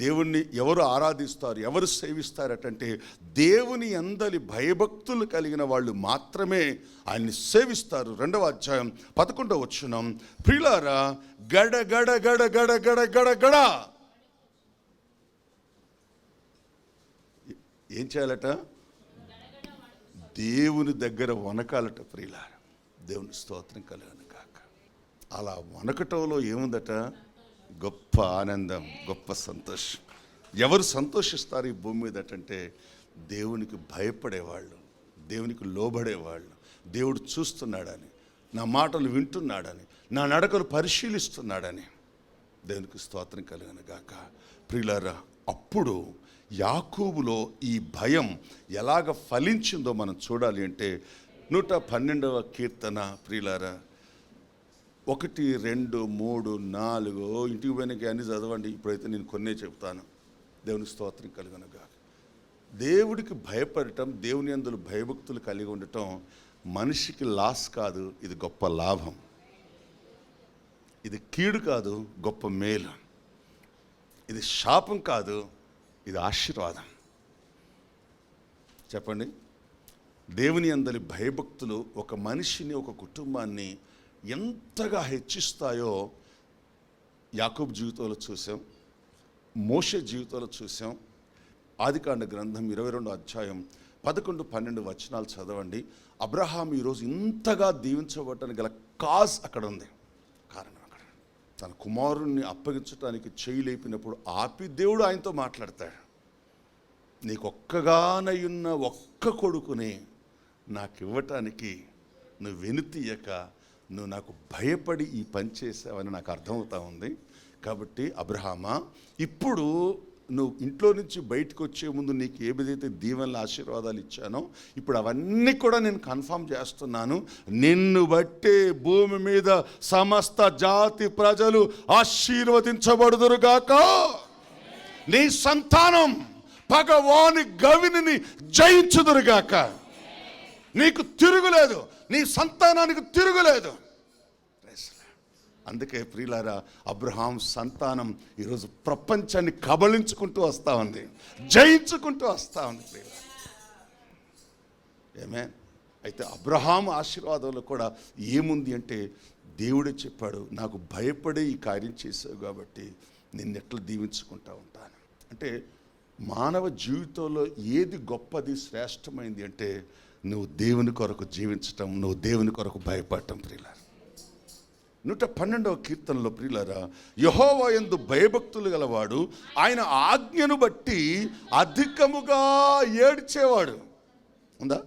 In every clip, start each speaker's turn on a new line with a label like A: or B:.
A: దేవుణ్ణి ఎవరు ఆరాధిస్తారు ఎవరు సేవిస్తారటంటే దేవుని అందలి భయభక్తులు కలిగిన వాళ్ళు మాత్రమే ఆయన్ని సేవిస్తారు. రెండవ అధ్యాయం పదకొండవ వచ్చినం ప్రిలారా గడ గడ గడ గడ గడ గడ గడ. ఏం చేయాలట? దేవుని దగ్గర వనకాలట ప్రియులార. దేవుని స్తోత్రం కలగను కాక అలా వనకటంలో ఏముందట? గొప్ప ఆనందం గొప్ప సంతోషం. ఎవరు సంతోషిస్తారు ఈ భూమి మీద అంటే దేవునికి భయపడేవాళ్ళు దేవునికి లోబడేవాళ్ళు. దేవుడు చూస్తున్నాడని నా మాటలు వింటున్నాడని నా నడకలు పరిశీలిస్తున్నాడని దేవునికి స్తోత్రం కలిగినగాక ప్రియులారా అప్పుడు యాకూబులో ఈ భయం ఎలాగ ఫలించిందో మనం చూడాలి అంటే నూట పన్నెండవ కీర్తన ప్రియులారా ఒకటి రెండు మూడు నాలుగు. ఇంటికి పోయినకి అన్ని చదవండి. ఇప్పుడైతే నేను కొన్నే చెప్తాను. దేవుని స్తోత్రం కలుగునగా దేవుడికి భయపడటం దేవుని అందులో భయభక్తులు కలిగి ఉండటం మనిషికి లాస్ కాదు. ఇది గొప్ప లాభం. ఇది కీడు కాదు గొప్ప మేలు. ఇది శాపం కాదు ఇది ఆశీర్వాదం. చెప్పండి. దేవుని అందరి భయభక్తులు ఒక మనిషిని ఒక కుటుంబాన్ని ఎంతగా హెచ్చిస్తాయో యాకూబ్ జీవితంలో చూసాం మోషే జీవితంలో చూసాం. ఆదికాండ గ్రంథం ఇరవై రెండు అధ్యాయం పదకొండు పన్నెండు వచనాలు చదవండి. అబ్రహాం ఈరోజు ఇంతగా దీవించబడటానికి గల కాజ్ అక్కడ ఉంది. కారణం అక్కడ. తన కుమారుణ్ణి అప్పగించడానికి చేయి లేపినప్పుడు ఆపి దేవుడు ఆయనతో మాట్లాడతాడు. నీకు ఒక్క కొడుకుని నాకు ఇవ్వటానికి నువ్వు వెనుతీయక నువ్వు నాకు భయపడి ఈ పని చేసావని నాకు అర్థమవుతా ఉంది. కాబట్టి అబ్రహామా ఇప్పుడు నువ్వు ఇంట్లో నుంచి బయటకు వచ్చే ముందు నీకు ఏదైతే దీవెనల ఆశీర్వాదాలు ఇచ్చానో ఇప్పుడు అవన్నీ కూడా నేను కన్ఫర్మ్ చేస్తున్నాను. నిన్ను బట్టే భూమి మీద సమస్త జాతి ప్రజలు ఆశీర్వదించబడుదురుగాక నీ సంతానం పగవాని గవిని జయించుదురుగాక నీకు తిరుగులేదు. నీ సంతానానికి తిరుగులేదు. అందుకే ప్రియులారా అబ్రహాం సంతానం ఈరోజు ప్రపంచాన్ని కబళించుకుంటూ వస్తూ ఉంది. జయించుకుంటూ వస్తూ ఉంది ప్రియులారా. ఏమే అయితే అబ్రహాం ఆశీర్వాదంలో కూడా ఏముంది అంటే దేవుడే చెప్పాడు నాకు భయపడే ఈ కార్యం చేసావు కాబట్టి నిన్ను ఎట్లా దీవించుకుంటా ఉంటాను. అంటే మానవ జీవితంలో ఏది గొప్పది శ్రేష్టమైంది అంటే నువ్వు దేవుని కొరకు జీవించటం నువ్వు దేవుని కొరకు భయపడటం ప్రియులారా. నూట పన్నెండవ కీర్తనలో ప్రియులారా యహోవా ఎందు భయభక్తులు గలవాడు ఆయన ఆజ్ఞను బట్టి అధికముగా ఏడ్చేవాడు. ఉందా?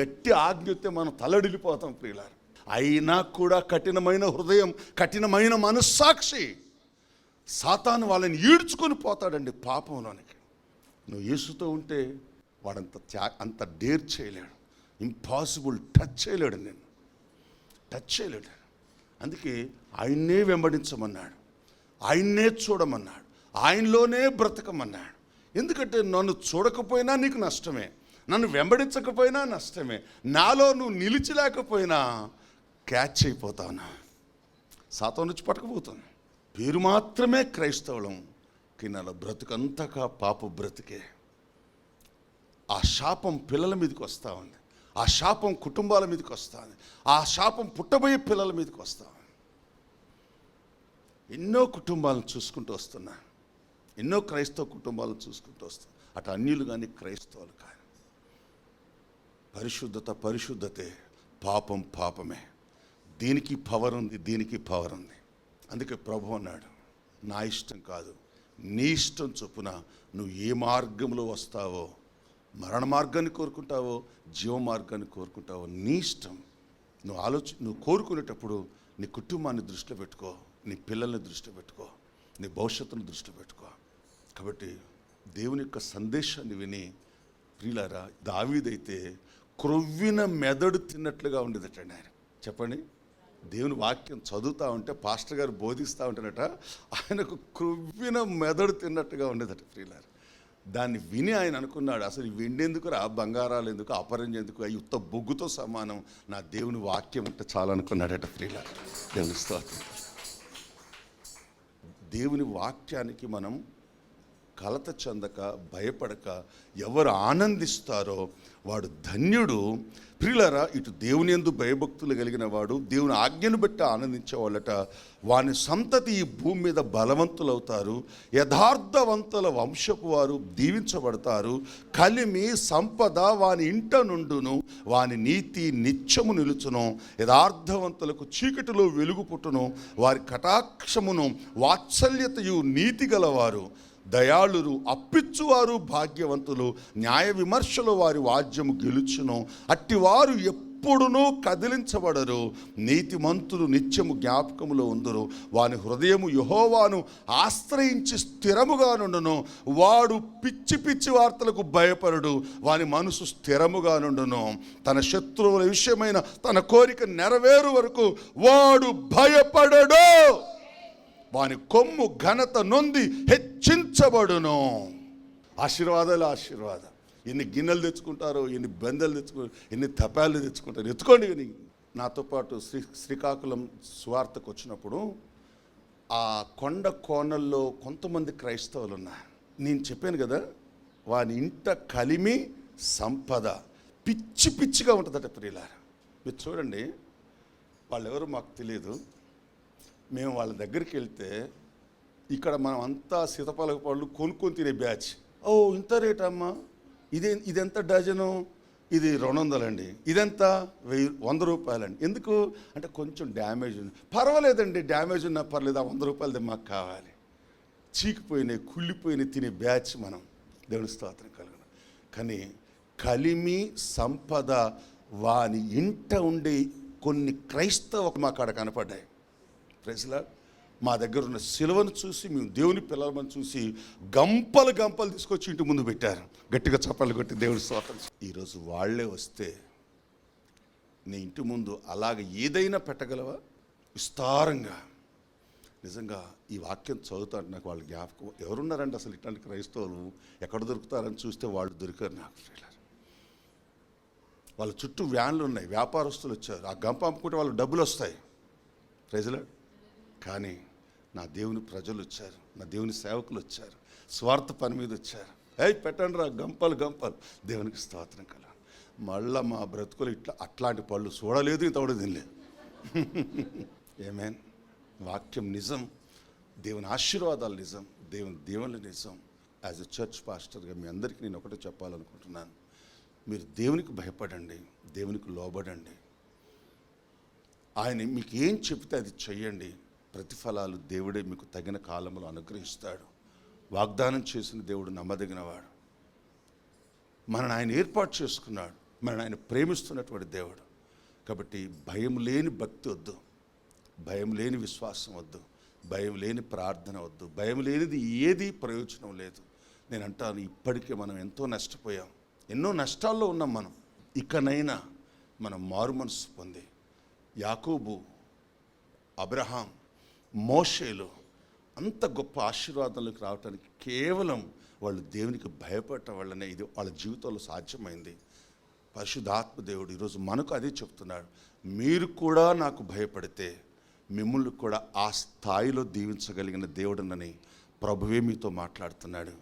A: గట్టి ఆజ్ఞ వస్తే మనం తలడిల్లిపోతాం ప్రియులారు. అయినా కూడా కఠినమైన హృదయం కఠినమైన మనస్సాక్షి సాతాను వాళ్ళని ఈడ్చుకొని పోతాడండి పాపంలోనికి. నువ్వు యేసుతో ఉంటే వాడంత త్యా అంత డేర్ చేయలేడు. ఇంపాసిబుల్ టచ్ చేయలేడు నేను. టచ్ చేయలేడు. అందుకే ఆయన్నే వెంబడించమన్నాడు. ఆయన్నే చూడమన్నాడు. ఆయనలోనే బ్రతకమన్నాడు. ఎందుకంటే నన్ను చూడకపోయినా నీకు నష్టమే. నన్ను వెంబడించకపోయినా నష్టమే. నాలో నువ్వు నిలిచి లేకపోయినా క్యాచ్ అయిపోతాను సాతం నుంచి పట్టకపోతాను. పేరు మాత్రమే క్రైస్తవులం. కిన్నాల బ్రతుకంతగా పాప బ్రతికే. ఆ శాపం పిల్లల మీదకి వస్తూ ఉంది. ఆ శాపం కుటుంబాల మీదకి వస్తూ ఉంది. ఆ శాపం పుట్టబోయే పిల్లల మీదకి వస్తూ ఉంది. ఎన్నో కుటుంబాలను చూసుకుంటూ వస్తున్నా. ఎన్నో క్రైస్తవ కుటుంబాలను చూసుకుంటూ వస్తున్నా. అటు అన్యులు కానీ క్రైస్తవులు కానీ. పరిశుద్ధత పరిశుద్ధతే పాపం పాపమే. దీనికి పవర్ ఉంది దీనికి పవర్ ఉంది. అందుకే ప్రభు అన్నాడు నా ఇష్టం కాదు నీ ఇష్టం చొప్పున నువ్వు ఏ మార్గంలో వస్తావో మరణ మార్గాన్ని కోరుకుంటావో జీవ మార్గాన్ని కోరుకుంటావో నీ ఇష్టం. నువ్వు ఆలోచి నువ్వు కోరుకునేటప్పుడు నీ కుటుంబాన్ని దృష్టిలో పెట్టుకో నీ పిల్లల్ని దృష్టిలో పెట్టుకో నీ భవిష్యత్తును దృష్టిలో పెట్టుకో. కాబట్టి దేవుని యొక్క సందేశాన్ని విని ప్రియులారా దావీదైతే క్రొవ్విన మెదడు తిన్నట్లుగా ఉండేదటండి ఆయన. చెప్పండి. దేవుని వాక్యం చదువుతూ ఉంటే పాస్టర్ గారు బోధిస్తూ ఉంటారట ఆయనకు క్రొవ్విన మెదడు తిన్నట్టుగా ఉండేదట ప్రియులారా. దాన్ని విని ఆయన అనుకున్నాడు అసలు ఈ వెండెందుకు రా బంగారాలు ఎందుకు? అపరంజం ఎందుకు అవి ఉత్త బొగ్గుతో సమానం. నా దేవుని వాక్యం అంటే చాలా అనుకున్నాడట ప్రియులారు దేవుని స్తోత్రం. దేవుని వాక్యానికి మనం కలత చెందక భయపడక ఎవరు ఆనందిస్తారో వాడు ధన్యుడు. ప్రియులరా ఇటు దేవుని ఎందు భయభక్తులు కలిగిన వాడు దేవుని ఆజ్ఞను బట్టి ఆనందించేవాళ్ళట. వాని సంతతి ఈ భూమి మీద బలవంతులవుతారు. యథార్థవంతుల వంశపు వారు దీవించబడతారు. కలిమి సంపద వాని ఇంట నుండును వాని నీతి నిత్యము నిలుచును. యథార్థవంతులకు చీకటిలో వెలుగు పుట్టును. వారి కటాక్షమును వాత్సల్యతయు నీతి గలవారు. దయాళురు అప్పిచ్చువారు భాగ్యవంతులు న్యాయ విమర్శలు వారి వాద్యము గెలుచును. అట్టివారు ఎప్పుడునూ కదిలించబడరు. నీతిమంతులు నిత్యము జ్ఞాపకములో ఉందరు. వాని హృదయము యహోవాను ఆశ్రయించి స్థిరముగా నుండును. వాడు పిచ్చి పిచ్చి వార్తలకు భయపడడు. వాని మనసు స్థిరముగా నుండును. తన శత్రువుల విషయమైన తన కోరిక నెరవేరు వరకు వాడు భయపడడు. వాని కొమ్ము ఘనత నొంది హెచ్చించబడును. ఆశీర్వాదాలు ఆశీర్వాదం. ఎన్ని గిన్నెలు తెచ్చుకుంటారో ఎన్ని బెందెలు తెచ్చుకుంటారు ఎన్ని తపాలు తెచ్చుకుంటారు. ఎత్తుకోండి నాతో పాటు శ్రీ శ్రీకాకుళం సువార్తకు వచ్చినప్పుడు ఆ కొండ కోణల్లో కొంతమంది క్రైస్తవులు ఉన్నారు నేను చెప్పాను కదా వాని ఇంట కలిమి సంపద. పిచ్చి పిచ్చిగా ఉంటుందట ప్రియులారా. మీరు చూడండి వాళ్ళెవరు మాకు తెలియదు. మేము వాళ్ళ దగ్గరికి వెళ్తే ఇక్కడ మనం అంతా సీతపాలక పళ్ళు కొనుక్కొని తినే బ్యాచ్. ఓ ఇంత రేట్ అమ్మా? ఇదే ఇదెంత డజను? ఇది రెండు వందలండి ఇదెంత? వెయ్యి వంద రూపాయలండి. ఎందుకు? అంటే కొంచెం డ్యామేజ్ ఉంది. పర్వాలేదండి డ్యామేజ్ ఉన్నా పర్లేదు ఆ వంద రూపాయలది మాకు కావాలి. చీకిపోయినాయి కుళ్ళిపోయినాయి తినే బ్యాచ్ మనం. దేవుని స్తోత్రం కలుగును. కానీ కలిమి సంపద వాని ఇంట ఉండే కొన్ని క్రైస్తవ మా కాడ కనపడ్డాయి. ప్రైజ్లా మా దగ్గర ఉన్న సిలువను చూసి మేము దేవుని పిల్లలమని చూసి గంపలు గంపలు తీసుకొచ్చి ఇంటి ముందు పెట్టారు. గట్టిగా చప్పలు కొట్టి దేవుడు స్తోత్రం. ఈరోజు వాళ్ళే వస్తే నీ ఇంటి ముందు అలాగ ఏదైనా పెట్టగలవా? విస్తారంగా. నిజంగా ఈ వాక్యం చదువుతాడు నాకు వాళ్ళ జ్ఞాపకం. ఎవరున్నారండి అసలు ఇట్లాంటి క్రైస్తవులు? ఎక్కడ దొరుకుతారని చూస్తే వాళ్ళు దొరికారు నాకు వాళ్ళ చుట్టూ వ్యాన్లు ఉన్నాయి. వ్యాపారస్తులు వచ్చారు. ఆ గంప అమ్ముకుంటే వాళ్ళు డబ్బులు వస్తాయి. ప్రజలు కానీ నా దేవుని ప్రజలు వచ్చారు నా దేవుని సేవకులు వచ్చారు స్వార్థ పని మీద వచ్చారు. ఏయ్ పెట్టండి రా గంపలు గంపలు. దేవునికి స్తోత్రం కల మళ్ళా మా బ్రతుకులు ఇట్లా అట్లాంటి పళ్ళు చూడలేదు ఇంతవడ తినలేదు. ఏమేన్ వాక్యం నిజం దేవుని ఆశీర్వాదాలు నిజం దేవుని దేవుని నిజం. యాజ్ ఎ చర్చ్ పాస్టర్గా మీ అందరికీ నేను ఒకటే చెప్పాలనుకుంటున్నాను. మీరు దేవునికి భయపడండి దేవునికి లోబడండి. ఆయన మీకు ఏం చెప్తే అది చెయ్యండి. ప్రతిఫలాలు దేవుడే మీకు తగిన కాలంలో అనుగ్రహిస్తాడు. వాగ్దానం చేసిన దేవుడు నమ్మదగినవాడు. మనని ఆయన ఏర్పాటు చేసుకున్నాడు. మనని ఆయన ప్రేమిస్తున్నటువంటి దేవుడు. కాబట్టి భయం లేని భక్తి వద్దు. భయం లేని విశ్వాసం వద్దు. భయం లేని ప్రార్థన వద్దు. భయం లేనిది ఏది ప్రయోజనం లేదు. నేను అంటాను ఇప్పటికే మనం ఎంతో నష్టపోయాం. ఎన్నో నష్టాల్లో ఉన్నాం మనం. ఇకనైనా మనం మారు మనసు పొంది. యాకోబు అబ్రహాం మోషేలు అంత గొప్ప ఆశీర్వాదంలోకి రావడానికి కేవలం వాళ్ళు దేవునికి భయపడటం వల్లనే ఇది వాళ్ళ జీవితంలో సాధ్యమైంది. పరిశుద్ధాత్మ దేవుడు ఈరోజు మనకు అదే చెప్తున్నాడు. మీరు కూడా నాకు భయపడితే మిమ్మల్ని కూడా ఆ స్థాయిలో దీవించగలిగిన దేవుడనని ప్రభువే మీతో మాట్లాడుతున్నాడు.